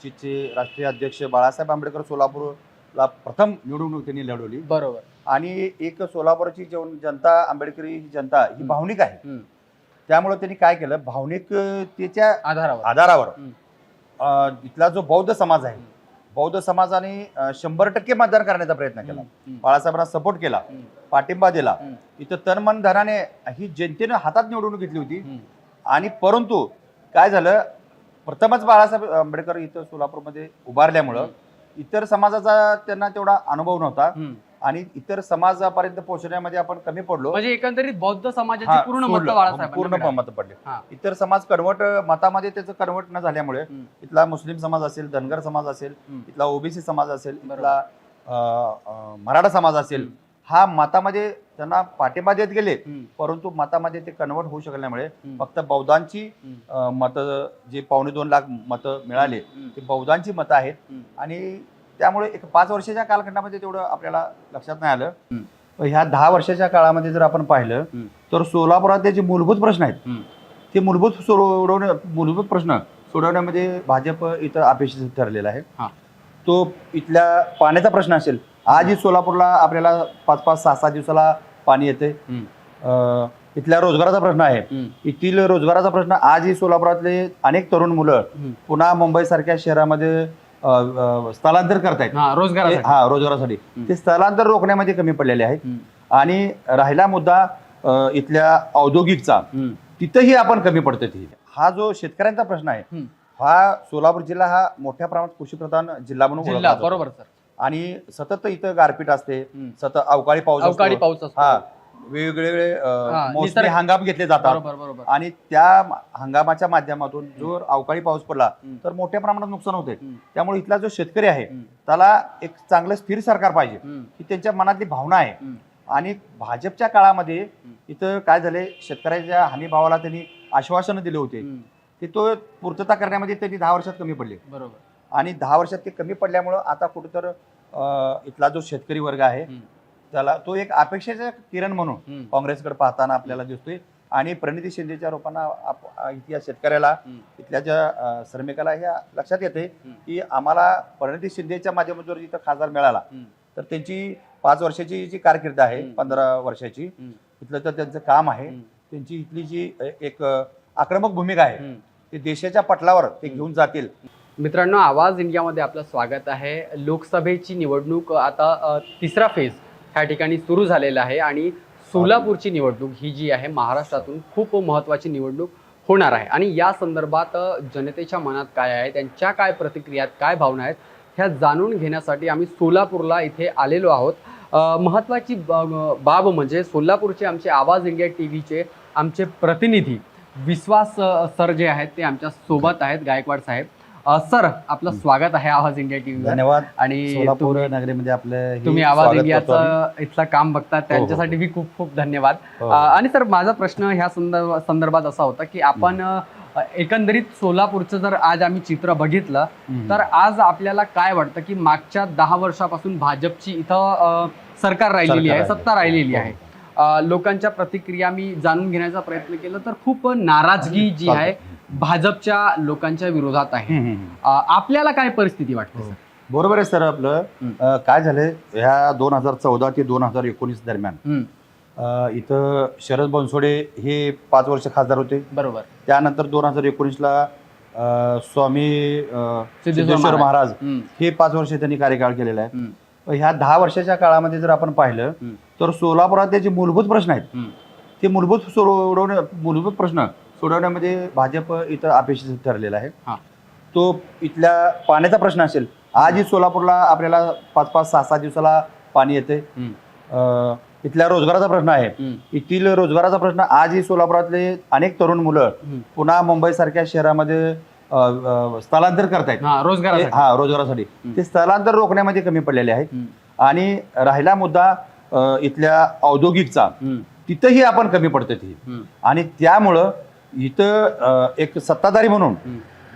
वंचितचे राष्ट्रीय अध्यक्ष बाळासाहेब आंबेडकर सोलापूरला प्रथम निवडणूक त्यांनी लढवली बरोबर आणि एक सोलापूरची जेवण जनता आंबेडकरी ही जनता ही. भावनिक आहे. त्यामुळे त्यांनी काय केलं भावनिकतेच्या आधारावर आधारावर. अं, इथला जो बौद्ध समाज आहे बौद्ध समाजाने शंभर टक्के मतदान करण्याचा प्रयत्न केला. बाळासाहेबांना सपोर्ट केला. पाठिंबा दिला. इथं तन मन धनाने ही जनतेनं हातात निवडणूक घेतली होती. आणि परंतु काय झालं प्रथमच बाळासाहेब आंबेडकर इथं सोलापूरमध्ये उभारल्यामुळं इतर समाजाचा त्यांना तेवढा अनुभव नव्हता. आणि इतर समाजापर्यंत पोहोचण्यामध्ये आपण कमी पडलो म्हणजे एकंदरीत बौद्ध समाजाची पूर्ण. मत पूर्ण मत पडले. इतर समाज कन्वर्ट मतामध्ये त्याचं कन्वर्ट न झाल्यामुळे. इथला मुस्लिम समाज असेल धनगर समाज असेल. इथला ओबीसी समाज असेल. इथला मराठा समाज असेल. हा मतामध्ये त्यांना पाठिंबा देत गेले. परंतु मतामध्ये ते कन्वर्ट होऊ शकल्यामुळे. फक्त बौद्धांची. मत जे पावणे दोन लाख मतं मिळाले. ते बौद्धांची मतं आहेत. आणि त्यामुळे एक पाच वर्षाच्या कालखंडामध्ये तेवढं आपल्याला लक्षात नाही आलं ह्या दहा वर्षाच्या काळामध्ये जर आपण पाहिलं. तर सोलापुरातले जे मूलभूत प्रश्न आहेत. ते मूलभूत सोडवण्या मूलभूत प्रश्न सोडवण्यामध्ये भाजप इथं अपेक्षित ठरलेला आहे. तो इथल्या पाण्याचा प्रश्न असेल आजही सोलापूरला आपल्याला पाच पाच सहा सहा दिवसाला पाणी येते इथल्या रोजगाराचा प्रश्न आहे. येथील रोजगाराचा प्रश्न आजही सोलापुरातले अनेक तरुण मुलं. पुन्हा मुंबई सारख्या शहरामध्ये स्थलांतर करतायत हा रोजगारासाठी हा रोजगारासाठी. ते स्थलांतर रोखण्यामध्ये कमी पडलेले आहेत. आणि राहिला मुद्दा इथल्या औद्योगिकचा. तिथंही आपण कमी पडतो ती हा जो शेतकऱ्यांचा प्रश्न आहे. हा सोलापूर जिल्हा हा मोठ्या प्रमाणात कृषीप्रधान जिल्हा म्हणून. बरोबर सर आणि सतत इथं गारपीट असते. सतत अवकाळी पाऊस असतो. अवकाळी पाऊस असतो हा वेगवेगळे अं, हा, मोसमी निसर्ग- हंगाम घेतले जातात बरोबर बरोबर आणि त्या हंगामाच्या माध्यमातून जो अवकाळी पाऊस पडला हम्म. तर मोठ्या प्रमाणात नुकसान होते हम्म. त्यामुळे इथला जो शेतकरी आहे हम्म. त्याला एक चांगलं स्थिर सरकार पाहिजे हम्म. ही त्यांच्या मनातली भावना आहे हम्म. आणि भाजपच्या काळामध्ये इथं काय झाले शेतकऱ्याच्या हमी भावाला त्यांनी आश्वासनं दिले होते हम्म. ते तो पूर्तता करण्यामध्ये त्यांनी दहा वर्षात कमी पडले बरोबर आणि दहा वर्षात ते कमी पडल्यामुळं आता कुठंतर इथला जो शेतकरी वर्ग आहे. त्याला तो एक अपेक्षेचा किरण म्हणून. काँग्रेसकडे पाहताना आपल्याला दिसतोय आणि प्रणिती शिंदेच्या रूपानं इथल्या शेतकऱ्याला. इथल्या ज्या श्रमिकाला ह्या लक्षात येते. की आम्हाला प्रणिती शिंदेच्या माध्यमातून जर इथं खासदार मिळाला. तर त्यांची पाच वर्षाची जी कारकीर्द आहे. पंधरा वर्षाची. इथलं तर त्यांचं काम आहे. त्यांची इथली जी एक आक्रमक भूमिका आहे. ते देशाच्या पटलावर ते. घेऊन जातील मित्रांनो आवाज इंडियामध्ये आपलं स्वागत आहे. लोकसभेची निवडणूक आता तिसरा फेज ह्या ठिकाणी सुरू झालेला आहे आणि सोलापूरची निवडणूक ही जी आहे महाराष्ट्रातून खूप महत्त्वाची निवडणूक होणार आहे. आणि या संदर्भात जनतेच्या मनात काय आहे त्यांच्या काय प्रतिक्रियात काय भावना आहेत ह्या जाणून घेण्यासाठी आम्ही सोलापूरला इथे आलेलो आहोत. महत्त्वाची बाब म्हणजे सोलापूरचे आमचे आवाज इंडिया टी व्हीचे आमचे प्रतिनिधी विश्वास सर जे आहेत ते आमच्यासोबत आहेत गायकवाड साहेब. सर आपलं स्वागत आहे आवाज इंडिया टीव्ही धन्यवाद आणि सोलापूर तुम्ही- नगरीमध्ये आपलं हे तुम्ही आवाज. इंडियाचं इथलं काम बघता त्यांच्यासाठी मी खूप खूप धन्यवाद हो, हो. आणि सर माझा प्रश्न ह्या संदर्भ संदर्भात असा होता की आपण एकंदरीत सोलापूरचं जर आज आम्ही चित्र बघितलं. तर आज आपल्याला काय वाटतं की मागच्या दहा वर्षापासून भाजपची इथं सरकार राहिलेली आहे. सत्ता राहिलेली हो, आहे लोकांच्या प्रतिक्रिया मी जाणून घेण्याचा प्रयत्न केला तर खूप नाराजगी जी आहे भाजपच्या लोकांच्या विरोधात आहे. आपल्याला काय परिस्थिती वाटते सर? बरोबर आहे सर आपलं. काय झालंय ह्या दोन हजार चौदा ते दोन हजार एकोणीस दरम्यान इथं शरद बनसोडे हे पाच वर्ष खासदार होते. बरोबर. त्यानंतर दोन हजार एकोणीसला स्वामी सिद्धेश्वर महाराज. हे पाच वर्ष त्यांनी कार्यकाळ केलेला आहे. ह्या दहा वर्षाच्या काळामध्ये जर आपण पाहिलं. तर सोलापुरातले जे मूलभूत प्रश्न आहेत. ते मूलभूत सोडवण्या मूलभूत प्रश्न सोडवण्यामध्ये भाजप इथं अपेक्षित ठरलेला आहे हा. तो इथल्या पाण्याचा प्रश्न असेल आजही सोलापूरला आपल्याला पाच पाच सहा सहा दिवसाला पाणी येते इथल्या रोजगाराचा प्रश्न आहे येथील रोजगाराचा प्रश्न आजही सोलापुरातले अनेक तरुण मुलं. पुन्हा मुंबई सारख्या शहरामध्ये स्थलांतर करतायत. हा रोजगारासाठी. हा रोजगारासाठी. ते स्थलांतर रोखण्यामध्ये कमी पडलेले आहेत. आणि राहिला मुद्दा इथल्या औद्योगिकचा. तिथंही आपण कमी पडतो ती आणि त्यामुळं इथं एक सत्ताधारी म्हणून.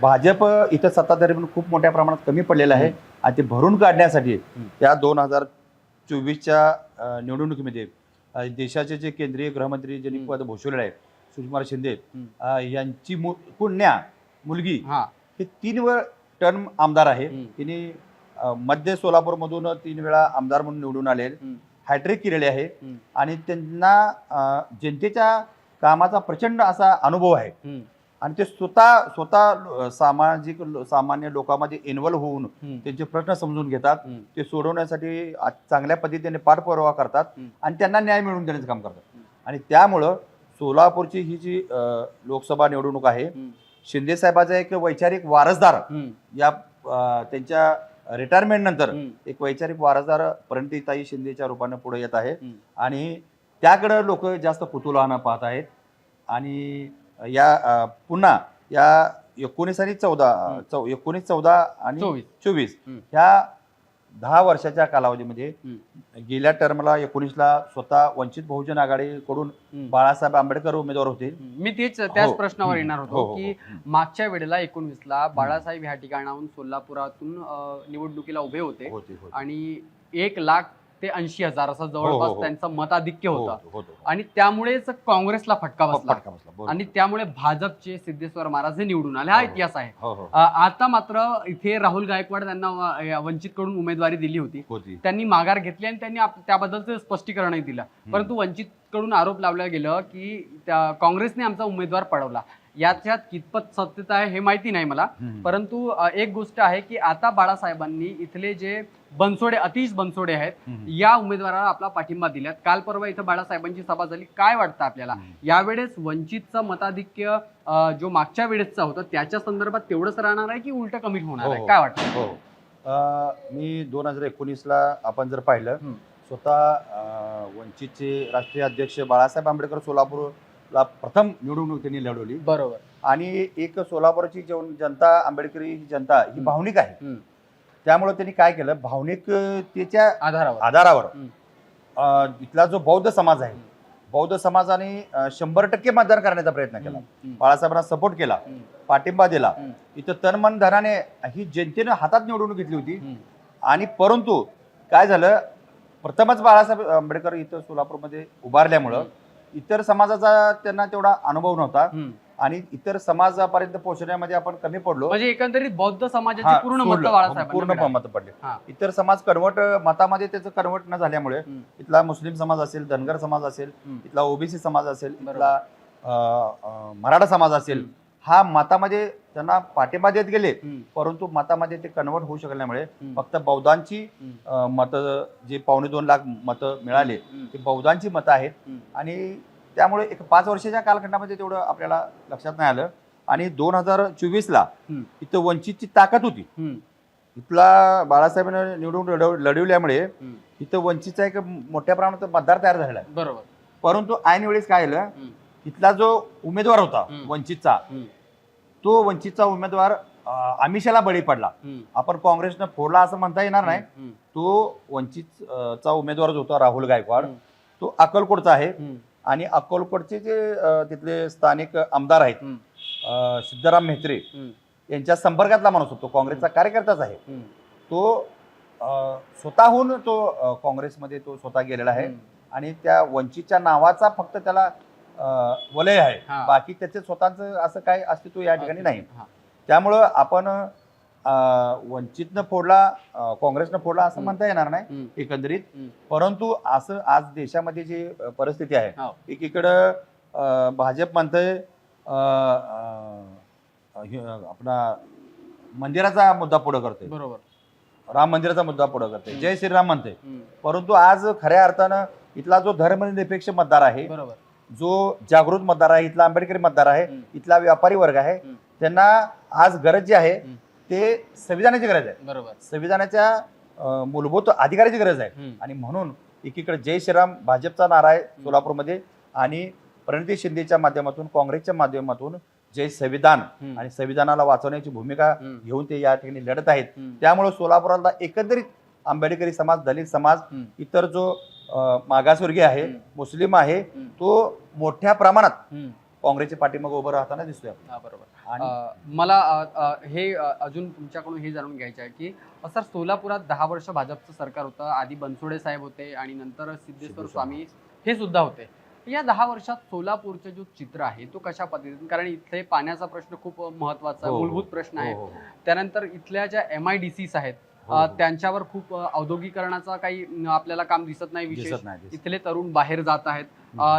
भाजप इथं सत्ताधारी म्हणून खूप मोठ्या प्रमाणात कमी पडलेलं आहे. आणि ते भरून काढण्यासाठी हम्म. या दोन हजार चोवीसच्या निवडणुकीमध्ये देशाचे जे केंद्रीय गृहमंत्री ज्यांनी. पद भूषवलेलं आहे सुषमा शिंदे यांची पुण्या मुलगी हा हे तीन वेळ टर्म आमदार आहे हम्म. तिने अ, मध्य सोलापूरमधून तीन वेळा आमदार म्हणून निवडून आले हम्म. हॅट्रिक केलेले आहे हम्म. आणि त्यांना अ, जनतेच्या कामाचा प्रचंड असा अनुभव आहे हम्म. आणि ते स्वतः स्वतः सामाजिक लो- सामान्य लोकांमध्ये इन्व्हॉल्व्ह होऊन हम्म. त्यांचे प्रश्न समजून घेतात हम्म. ते सोडवण्यासाठी आ- चांगल्या पद्धतीने पाठपुरावा करतात हम्म. आणि त्यांना न्याय मिळवून देण्याचं काम करतात हम्म. आणि त्यामुळं सोलापूरची ही जी अ, लोकसभा निवडणूक आहे हम्म. शिंदे साहेबाचा एक वैचारिक वारसदार. या त्यांच्या रिटायरमेंट नंतर. एक वैचारिक वारसदार प्रणितीताई शिंदेच्या रूपाने पुढे येत आहे. आणि त्याकडे लोक जास्त कुतूहलानं पाहत आहेत आणि या पुन्हा या एकोणीस आणि चौदा. चौ एकोणीस चौदा आणि चोवीस. ह्या दहा वर्षाच्या कालावधीमध्ये. गेल्या टर्मला एकोणीसला स्वतः वंचित बहुजन आघाडीकडून. बाळासाहेब आंबेडकर उमेदवार होते मी तेच त्याच हो. प्रश्नावर. येणार होतो हो, की हो. मागच्या वेळेला एकोणवीसला बाळासाहेब ह्या ठिकाणाहून सोलापुरातून निवडणुकीला उभे होते. आणि एक लाख ते ऐंशी हजार असं हो, जवळपास हो. त्यांचं मताधिक्य होतं. होतं. आणि त्यामुळेच काँग्रेसला फटका बसला. फटका बसला, बरोबर. आणि त्यामुळे भाजपचे सिद्धेश्वर महाराज हे निवडून आले. हा हो. इतिहास आहे. हो हो. अ, आता मात्र इथे राहुल गायकवाड त्यांना वंचित कडून उमेदवारी दिली होती. होती. त्यांनी माघार घेतली आणि त्यांनी आप- त्याबद्दलचं स्पष्टीकरणही दिलं. परंतु वंचित कडून आरोप लावला गेलं की त्या काँग्रेसने आमचा उमेदवार पडवला. याच्यात कितपत सत्यता आहे हे माहिती नाही मला. हम्म. परंतु अ, एक गोष्ट आहे की आता बाळासाहेबांनी इथले जे बनसोडे अतिश बनसोडे आहेत. या उमेदवाराला आपला पाठिंबा दिल्यात काल परवा इथं बाळासाहेबांची सभा झाली काय वाटतं आपल्याला. यावेळेस वंचितचं मताधिक्य जो मागच्या वेळेसचा होता त्याच्या संदर्भात तेवढंच राहणार आहे की उलट कमी होणार हो, आहे हो. काय वाटतं हो मी दोन हजार एकोणीसला आपण जर पाहिलं. स्वतः वंचितचे राष्ट्रीय अध्यक्ष बाळासाहेब आंबेडकर सोलापूरला प्रथम निवडणूक त्यांनी लढवली बरोबर आणि एक सोलापूरची जेवण जनता आंबेडकरी ही जनता ही. भावनिक आहे. त्यामुळे त्यांनी काय केलं भावनिकतेच्या आधारावर आधारावर. अं, इथला जो बौद्ध समाज आहे. बौद्ध समाजाने अं, शंभर टक्के मतदान करण्याचा प्रयत्न केला. बाळासाहेबांना सपोर्ट केला हम्म. पाठिंबा दिला हम्म. इथं तन मन धनाने ही जनतेनं हातात निवडणूक घेतली होती. आणि परंतु काय झालं प्रथमच बाळासाहेब आंबेडकर इथं सोलापूरमध्ये उभारल्यामुळं इतर समाजाचा त्यांना तेवढा अनुभव नव्हता. आणि इतर समाजापर्यंत पोहोचण्यामध्ये आपण कमी पडलो म्हणजे एकंदरीत बौद्ध हा, समाजाची पूर्ण मत सोडलं. बाळासाहेबांना पूर्ण मिळाली. मत पडले हा. इतर समाज कन्वर्ट मतामध्ये त्याचं कन्वर्ट न झाल्यामुळे हम्म. इथला मुस्लिम समाज असेल धनगर समाज असेल हम्म. इथला ओबीसी समाज असेल बरोबर. इथला अं, अं, मराठा समाज असेल हम्म. हा मतामध्ये त्यांना पाठिंबा देत गेले हम्म. परंतु मतामध्ये ते कन्वर्ट होऊ शकल्यामुळे हम्म. फक्त बौद्धांची हम्म. मत जे पावणे दोन लाख मतं मिळाले हम्म. ते बौद्धांची मतं आहेत हम्म. आणि त्यामुळे एक पाच वर्षाच्या कालखंडामध्ये तेवढं आपल्याला लक्षात नाही आलं आणि दोन हजार चोवीसला. इथं वंचितची ताकद होती. इथला बाळासाहेबांना निवडून लढव- लढवल्यामुळे. इथं वंचितचा एक मोठ्या प्रमाणात मतदार तयार झालेला आहे बरोबर परंतु ऐन वेळेस काय झालं. इथला जो उमेदवार होता. वंचितचा. तो वंचितचा उमेदवार आमिषाला बळी पडला. आपण काँग्रेसनं फोडला असं म्हणता येणार नाही. तो वंचित अं, चा उमेदवार जो होता राहुल गायकवाड. तो अक्कलकोटचा आहे. आणि अक्कलकोटचे जे तिथले स्थानिक आमदार आहेत सिद्धराम म्हेत्रे. यांच्या संपर्कातला माणूस होतो काँग्रेसचा कार्यकर्ताच आहे. तो स्वतःहून तो काँग्रेसमध्ये तो स्वतः गेलेला आहे. आणि त्या वंचितच्या नावाचा फक्त त्याला वलय आहे. बाकी त्याचे स्वतःचं असं काय अस्तित्व या ठिकाणी नाही. त्यामुळं आपण वंचितनं फोडला काँग्रेसनं फोडला असं. म्हणता येणार नाही. एकंदरीत. परंतु असं आज देशामध्ये जी परिस्थिती आहे हो. एकीकडं भाजप म्हणतंय आपला मंदिराचा मुद्दा पुढे करते बरोबर राम मंदिराचा मुद्दा पुढे करते. जय श्रीराम म्हणते. परंतु आज खऱ्या अर्थानं इथला जो धर्मनिरपेक्ष मतदार आहे बरोबर जो जागृत मतदार आहे इथला आंबेडकरी मतदार आहे. इथला व्यापारी वर्ग आहे. त्यांना आज गरज जी आहे. ते संविधानाची गरज आहे बरोबर संविधानाच्या मूलभूत अधिकाराची गरज आहे. आणि म्हणून एकीकडे जय श्रीराम भाजपचा नारा आहे सोलापूरमध्ये आणि प्रणिती शिंदेच्या माध्यमातून काँग्रेसच्या माध्यमातून जय संविधान. आणि संविधानाला वाचवण्याची भूमिका. घेऊन ते या ठिकाणी लढत आहेत. त्यामुळे सोलापुराला एकंदरीत आंबेडकरी समाज दलित समाज. इतर जो मागासवर्गीय आहे. मुस्लिम आहे. तो मोठ्या प्रमाणात. काँग्रेसच्या पाठीमागे उभं राहताना दिसतोय बरोबर मला हे अजून तुमच्याकडून हे जाणून घ्यायचं आहे की सर सोलापुरात दहा वर्ष भाजपचं सरकार होतं आधी बनसोडे साहेब होते आणि नंतर सिद्धेश्वर. स्वामी हे सुद्धा होते या दहा वर्षात सोलापूरचं जो चित्र आहे तो कशा पद्धतीने कारण इथे पाण्याचा प्रश्न खूप महत्त्वाचा हो, हो. मूलभूत प्रश्न आहे हो. त्यानंतर इथल्या ज्या एम आय डी सीस आहेत. त्यांच्यावर खूप औद्योगिकरणाचा काही आपल्याला काम दिसत नाही विशेष. इथले तरुण बाहेर जात आहेत.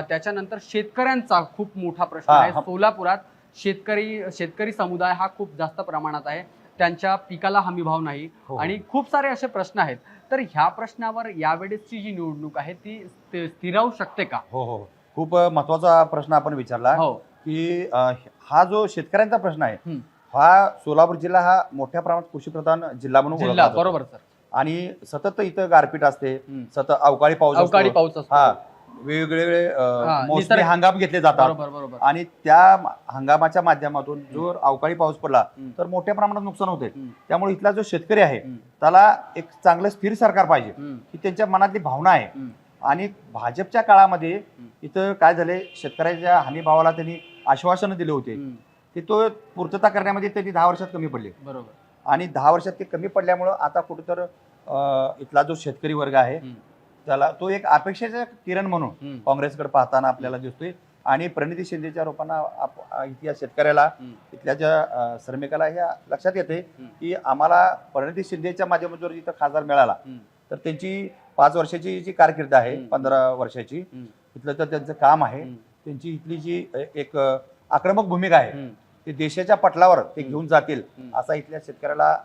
त्याच्यानंतर शेतकऱ्यांचा खूप मोठा प्रश्न आहे. सोलापुरात शेतकरी शेतकरी समुदाय हा खूप जास्त प्रमाणात आहे. त्यांच्या पिकाला हमी भाव नाही हो, आणि खूप सारे असे प्रश्न आहेत. तर ह्या प्रश्नावर यावेळेसची जी निवडणूक आहे ती स्थ- स्थिरावू शकते का? हो हो. खूप महत्त्वाचा प्रश्न आपण विचारला हो. की अ, हा जो शेतकऱ्यांचा प्रश्न आहे हम्म. हा सोलापूर जिल्हा हा मोठ्या प्रमाणात कृषीप्रधान जिल्हा म्हणून जिल्हा ओळखला जातो. बरोबर सर. आणि सतत इथं गारपीट असते हम्म. सतत अवकाळी पाऊस अवकाळी. पाऊस असतो. हा. वेगवेगळे अ, हा, मोसमी निसर्ग- हंगाम घेतले जातात बरोबर बरोबर आणि त्या हंगामाच्या माध्यमातून जो अवकाळी पाऊस पडला हम्म. तर मोठ्या प्रमाणात नुकसान होते हम्म. त्यामुळे इथला जो शेतकरी आहे हम्म. त्याला एक चांगलं स्थिर सरकार पाहिजे हम्म. ही त्यांच्या मनातली भावना आहे हम्म. आणि भाजपच्या काळामध्ये इथं काय झाले शेतकऱ्याच्या हमी भावाला त्यांनी आश्वासनं दिले होते हम्म. ते तो पूर्तता करण्यामध्ये त्यांनी दहा वर्षात कमी पडले बरोबर आणि दहा वर्षात ते कमी पडल्यामुळं आता कुठेतर अं, इथला जो शेतकरी वर्ग आहे हम्म. त्याला तो एक अपेक्षेचा किरण म्हणून. काँग्रेसकडे पाहताना आपल्याला दिसतोय आणि प्रणिती शिंदेच्या रूपानं आप- इथल्या शेतकऱ्याला. इथल्या ज्या श्रमिकाला ह्या लक्षात येते. की आम्हाला प्रणिती शिंदेच्या माध्यमातून जर इथं खासदार मिळाला. तर त्यांची पाच वर्षाची जी कारकीर्द आहे. पंधरा वर्षाची. इथलं तर त्यांचं काम आहे. त्यांची इथली जी एक आक्रमक भूमिका आहे. ते देशाच्या पटलावर ते. घेऊन जातील. असा इथल्या शेतकऱ्याला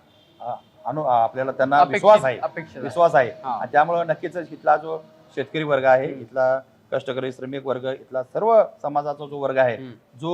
अनु आपल्याला त्यांना विश्वास आहे. विश्वास आहे हा. त्यामुळं नक्कीच इथला जो शेतकरी वर्ग आहे. इथला कष्टकरी श्रमिक वर्ग इथला सर्व समाजाचा जो वर्ग आहे. जो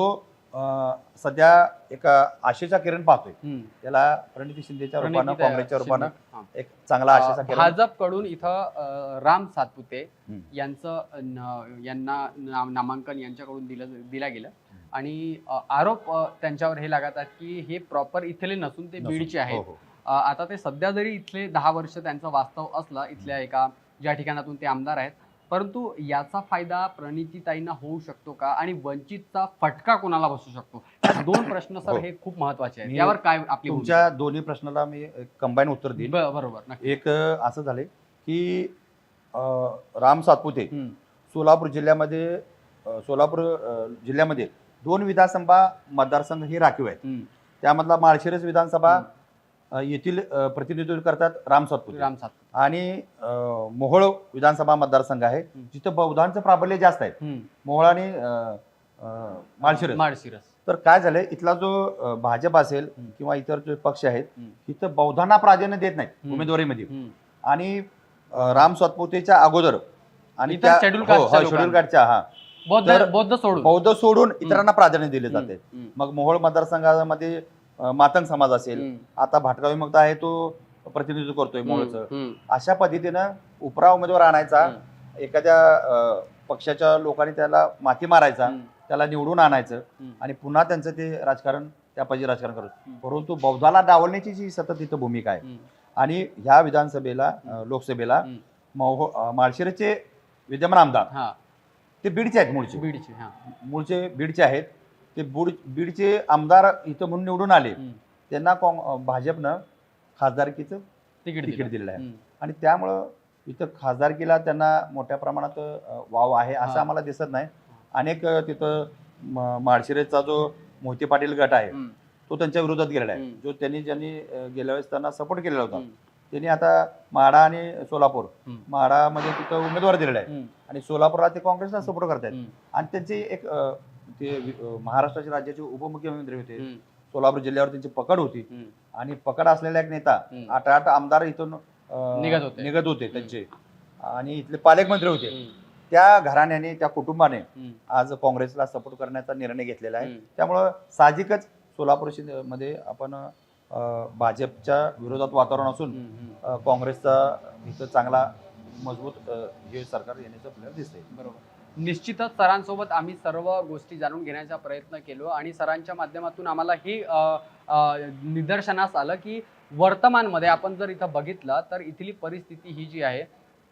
सध्या एका आशेचा किरण पाहतोय. त्याला प्रणिती शिंदेच्या रूपानं काँग्रेसच्या. रूपानं हा. एक चांगला आशेचा किरण भाजपकडून इथं अ, राम सातपुते. यांचं यांना नामांकन यांच्याकडून दिलं दिलं गेलं आणि आरोप त्यांच्यावर हे लागत आहेत की हे प्रॉपर इथले नसून ते. बीडचे हो, आहेत हो. अ, आता ते सध्या जरी इथले दहा वर्ष त्यांचं वास्तव असलं इथल्या एका ज्या ठिकाणातून ते आमदार आहेत परंतु याचा फायदा प्रणितीताईंना होऊ शकतो का आणि वंचितचा फटका कोणाला बसू शकतो दोन प्रश्न सर हो. हे खूप महत्त्वाचे आहेत यावर काय आपली? तुमच्या दोन्ही प्रश्नाला मी कंबाईन उत्तर देईन बरोबर. एक असं झालंय की राम सातपुते. सोलापूर जिल्ह्यामध्ये सोलापूर जिल्ह्यामध्ये दोन विधानसभा मतदारसंघ हे राखीव आहेत. त्यामधला माळशिरस विधानसभा येथील प्रतिनिधित्व करतात राम सातपुते राम सातपुते आणि मोहोळ विधानसभा मतदारसंघ आहे. जिथं बौद्धांचं प्राबल्य जास्त आहे. मोहोळ आणि माळशिरस माळशिरस तर काय झालंय इथला जो भाजप असेल. किंवा इतर जे पक्ष आहेत. इथं बौद्धांना प्राधान्य देत नाहीत. उमेदवारीमध्ये. आणि राम सातपुतेच्या अगोदर आणि शेड्यूल. कास्टच्या हा बौद्ध बौद्ध सोडून बौद्ध सोडून इतरांना प्राधान्य दिले जाते. मग मोहोळ मतदारसंघामध्ये मातंग समाज असेल. आता भाटगाव विमुक्त आहे तो प्रतिनिधित्व करतोय हम्म. अशा पद्धतीनं उपरा उमेदवार आणायचा. एखाद्या पक्षाच्या लोकांनी त्याला माती मारायचा. त्याला निवडून आणायचं. आणि पुन्हा त्यांचं ते राजकारण त्या पाहिजे राजकारण करत. परंतु बौद्धाला डावलण्याची जी सतत इथं भूमिका आहे. आणि ह्या विधानसभेला लोकसभेला माळशिरसचे विद्यमान आमदार हा ते बीडचे आहेत मूळचे बीडची मूळचे बीडचे आहेत ते बुड बीडचे आमदार इथं म्हणून निवडून आले. त्यांना भाजपनं खासदारकीचं तिकीट तिकीट दिलं. दिलेलं आहे. आणि त्यामुळं इथं खासदारकीला त्यांना मोठ्या प्रमाणात वाव आहे असं. आम्हाला दिसत नाही अनेक तिथं म- माळशिरसचा जो मोहिते पाटील गट आहे. तो त्यांच्या विरोधात गेलेला आहे. जो त्यांनी ज्यांनी गेल्या वेळेस त्यांना सपोर्ट केलेला होता. त्यांनी आता माडा आणि सोलापूर. माडामध्ये तिथं उमेदवार दिलेला आहे. आणि सोलापूरला ते काँग्रेसला सपोर्ट करतायत. आणि त्यांचे एक ते महाराष्ट्राचे राज्याचे उपमुख्यमंत्री होते. सोलापूर जिल्ह्यावर त्यांची पकड होती. आणि पकड असलेला एक नेता. आठ आठ आमदार इथून निघत होते. निघत होते त्यांचे आणि इथले पालकमंत्री होते. त्या घराण्याने त्या कुटुंबाने. आज काँग्रेसला सपोर्ट करण्याचा निर्णय घेतलेला आहे. त्यामुळं साहजिकच सोलापूरमध्ये आपण भाजपच्या विरोधात वातावरण असून काँग्रेसचा इथं चांगला मजबूत हे सरकार येण्याचं आपल्याला दिसतंय बरोबर निश्चितच सरांसोबत आम्ही सर्व गोष्टी जाणून घेण्याचा प्रयत्न केलो आणि सरांच्या माध्यमातून आम्हाला ही निदर्शनास आलं की वर्तमानमध्ये आपण जर इथं बघितलं तर इथली परिस्थिती ही जी आहे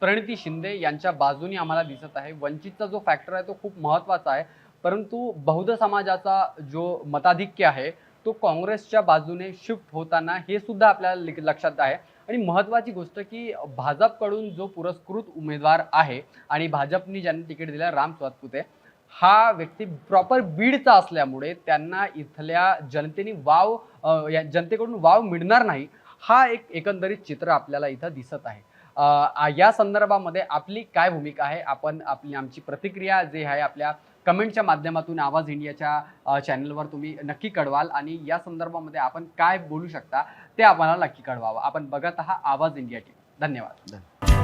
प्रणिती शिंदे यांच्या बाजूनी आम्हाला दिसत आहे. वंचितचा जो फॅक्टर आहे तो खूप महत्त्वाचा आहे. परंतु बौद्ध समाजाचा जो मताधिक्य आहे तो काँग्रेसच्या बाजूने शिफ्ट होताना हे सुद्धा आपल्याला लिक- लक्षात आहे. आणि महत्त्वाची गोष्ट की भाजपकडून जो पुरस्कृत उमेदवार आहे आणि भाजपनी ज्यांनी तिकीट दिलं राम सातपुते हा व्यक्ती प्रॉपर बीडचा असल्यामुळे त्यांना इथल्या जनतेने वाव या जनतेकडून वाव मिळणार नाही हा एक एकंदरीत चित्र आपल्याला इथं दिसत आहे. आ- या संदर्भामध्ये आपली काय भूमिका आहे? आपण आपली आमची प्रतिक्रिया जे आहे आपल्या कमेंटच्या माध्यमातून आवाज इंडियाच्या चॅनलवर तुम्ही नक्की कळवाल आणि या संदर्भामध्ये आपण काय बोलू शकता? ते आम्हाला नक्की कळवावं. आपण बघत आहात आवाज इंडिया टीव्ही. धन्यवाद.